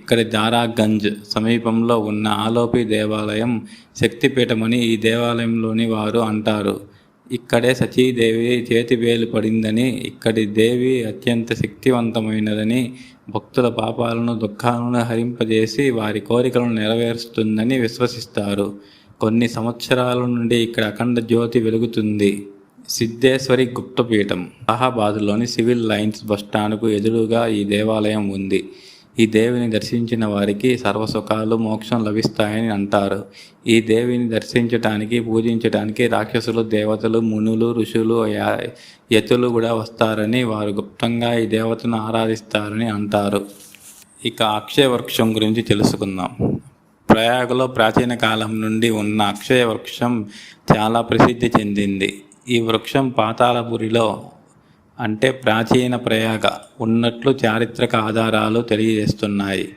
ఇక్కడి దారాగంజ్ సమీపంలో ఉన్న ఆలోపి దేవాలయం శక్తిపీఠమని ఈ దేవాలయంలోని వారు అంటారు. ఇక్కడే సచీదేవి చేతివేలు పడిందని ఇక్కడి దేవి అత్యంత శక్తివంతమైనదని భక్తుల పాపాలను దుఃఖాలను హరింపజేసి వారి కోరికలను నెరవేరుస్తుందని విశ్వసిస్తారు. కొన్ని సంవత్సరాల నుండి ఇక్కడ అఖండ జ్యోతి వెలుగుతుంది. సిద్ధేశ్వరి గుప్తపీఠం అలహాబాద్లోని సివిల్ లైన్స్ బస్టాండ్కు ఎదురుగా ఈ దేవాలయం ఉంది. ఈ దేవిని దర్శించిన వారికి సర్వసుఖాలు మోక్షం లభిస్తాయని అంటారు. ఈ దేవిని దర్శించటానికి పూజించటానికి రాక్షసులు దేవతలు మునులు ఋషులు యతులు కూడా వస్తారని వారు గుప్తంగా ఈ దేవతను ఆరాధిస్తారని అంటారు. ఇక అక్షయ వృక్షం గురించి తెలుసుకుందాం. ప్రయాగలో ప్రాచీన కాలం నుండి ఉన్న అక్షయ వృక్షం చాలా ప్రసిద్ధి చెందింది. ఈ వృక్షం పాతాళపురిలో అంటే ప్రాచీన ప్రయాగ ఉన్నట్లు చారిత్రక ఆధారాలు తెలియజేస్తున్నాయి.